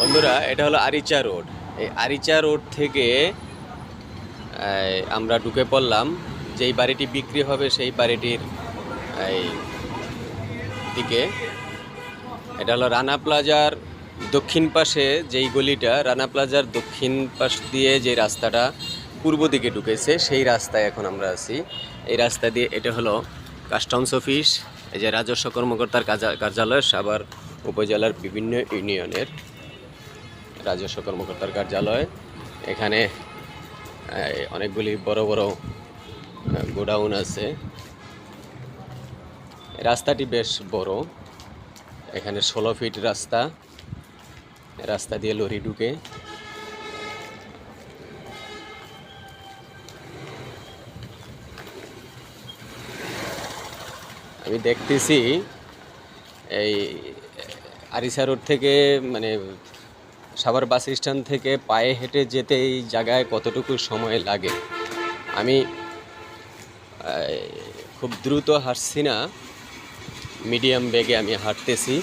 বন্ধুরা, এটা হলো আরিচা রোড। এই আরিচা রোড থেকে আমরা ঢুকে পড়লাম। যেই বাড়িটি বিক্রি হবে সেই বাড়িটির দিকে। এটা হলো রানা প্লাজার দক্ষিণ পাশে যেই গলিটা, রানা প্লাজার দক্ষিণ পাশ দিয়ে যে রাস্তাটা পূর্ব দিকে ঢুকেছে, সেই রাস্তায় এখন আমরা আছি। এই রাস্তা দিয়ে এটা হলো কাস্টমস অফিস। এই যে রাজস্ব কর্মকর্তার কার্যালয়, সাভার উপজেলার বিভিন্ন ইউনিয়নের রাজস্ব কর্মকর্তার কার্যালয়। এখানে অনেকগুলি বড় বড় গোডাউন আছে। রাস্তাটি বেশ বড়। এখানে ষোলো ফিট রাস্তা। রাস্তা দিয়ে লরি ঢুকে। আমি দেখতেছি, এই আরিসা রোড থেকে মানে সাভার বাস স্ট্যান্ড থেকে পায়ে হেঁটে যেতে এই জায়গায় কতটুকু সময় লাগে? আমি খুব দ্রুত হাঁটছি না। মিডিয়াম বেগে আমি হাঁটতেছি।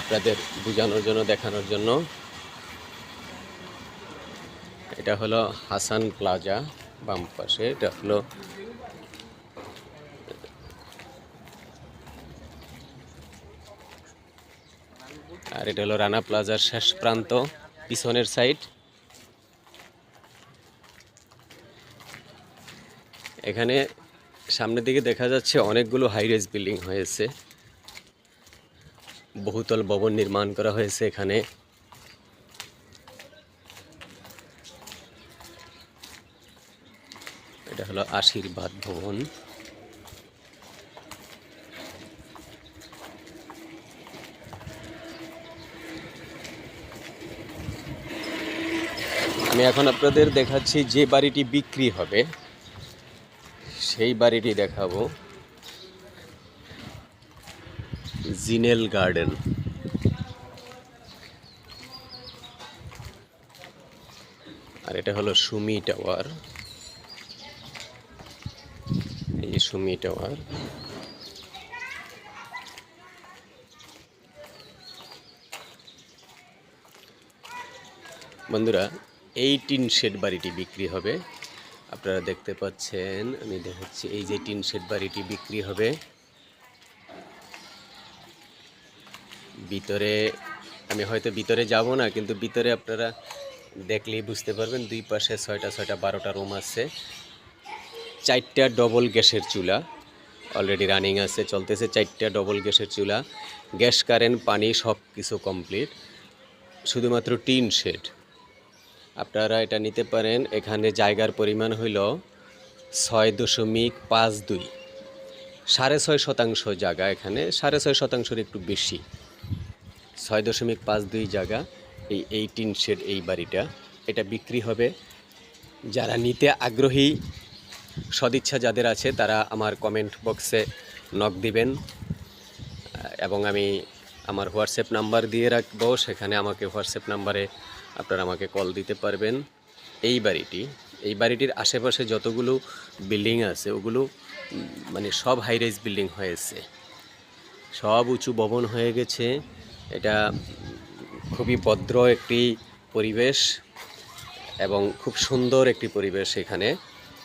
আপনাদের বোঝানোর জন্য, দেখানোর জন্য। এটা হলো হাসান প্লাজা বাম পাশে। এটা হলো আর এটা হলো রানা প্লাজার শেষ প্রান্ত, পিছনের সাইড। এখানে সামনের দিকে দেখা যাচ্ছে অনেকগুলো হাইরেজ বিল্ডিং হয়েছে। বহুতল ভবন নির্মাণ করা হয়েছে এখানে। এটা হলো আশীর্বাদ ভবন। আমি এখন আপনাদের দেখাচ্ছি যে বাড়িটি বিক্রি হবে, সেই বাড়িটি দেখাবো। জিনেল গার্ডেন। আর এটা হলো সুমি টাওয়ার। এই সুমি টাওয়ার। বন্ধুরা এই টিন শেড বাড়িটি বিক্রি হবে। আপনারা দেখতে পাচ্ছেন, আমি দেখাচ্ছি এই যে টিন শেড বাড়িটি বিক্রি হবে। ভিতরে, আমি হয়তো ভিতরে যাব না, কিন্তু ভিতরে আপনারা দেখলেই বুঝতে পারবেন, দুই পাশে ছয়টা ছয়টা, বারোটা রুম আছে। চারটা ডবল গ্যাসের চুলা অলরেডি রানিং আছে, চলতেছে চারটা ডবল গ্যাসের চুলা। গ্যাস কারেন্ট পানি সব কিছু কমপ্লিট শুধুমাত্র টিন শেড আপনারা এটা নিতে পারেন। এখানে জায়গার পরিমাণ হইল ছয় দশমিক পাঁচ দুই। সাড়ে ছয় শতাংশ জায়গা এখানে, সাড়ে ছয় শতাংশের একটু বেশি। ছয় দশমিক পাঁচ দুই জায়গা, এই এই টিন শেড এই বাড়িটা। এটা বিক্রি হবে। যারা নিতে আগ্রহী, সদিচ্ছা যাদের আছে, তারা আমার কমেন্ট বক্সে নক দিবেন। এবং আমি আমার হোয়াটসঅ্যাপ নাম্বার দিয়ে রাখব। সেখানে আমাকে হোয়াটসঅ্যাপ নাম্বারে আপনারা আমাকে কল দিতে পারবেন। এই বাড়িটি, এই বাড়িটির আশেপাশে যতগুলো বিল্ডিং আছে, ওগুলো মানে সব হাইরাইজ বিল্ডিং হয়েছে। সব উঁচু ভবন হয়ে গেছে। এটা খুবই ভদ্র একটি পরিবেশ এবং খুব সুন্দর একটি পরিবেশ এখানে।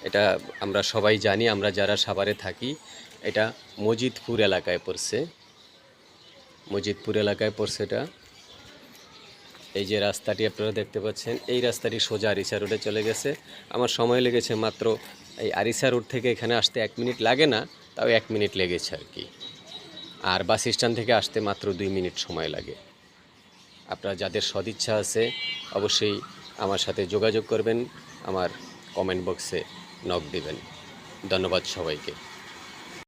এটা আমরা সবাই জানি, আমরা যারা সাভারে থাকি, এটা মজিদপুর এলাকায় পড়ছে। মজিদপুর এলাকায় পড়ছে এটা। এই যে রাস্তাটি আপনারা দেখতে পাচ্ছেন, এই রাস্তাটি সোজা আরিসা রোডে চলে গেছে। আমার সময় লেগেছে মাত্র এই আরিসা রোড থেকে এখানে আসতে এক মিনিট লাগে না, তাও এক মিনিট লেগেছে আর কি। আর বাস স্ট্যান্ড থেকে আসতে মাত্র দুই মিনিট সময় লাগে। আপনারা যাদের সদিচ্ছা আছে, অবশ্যই আমার সাথে যোগাযোগ করবেন, আমার কমেন্ট বক্সে নক দিবেন। ধন্যবাদ সবাইকে।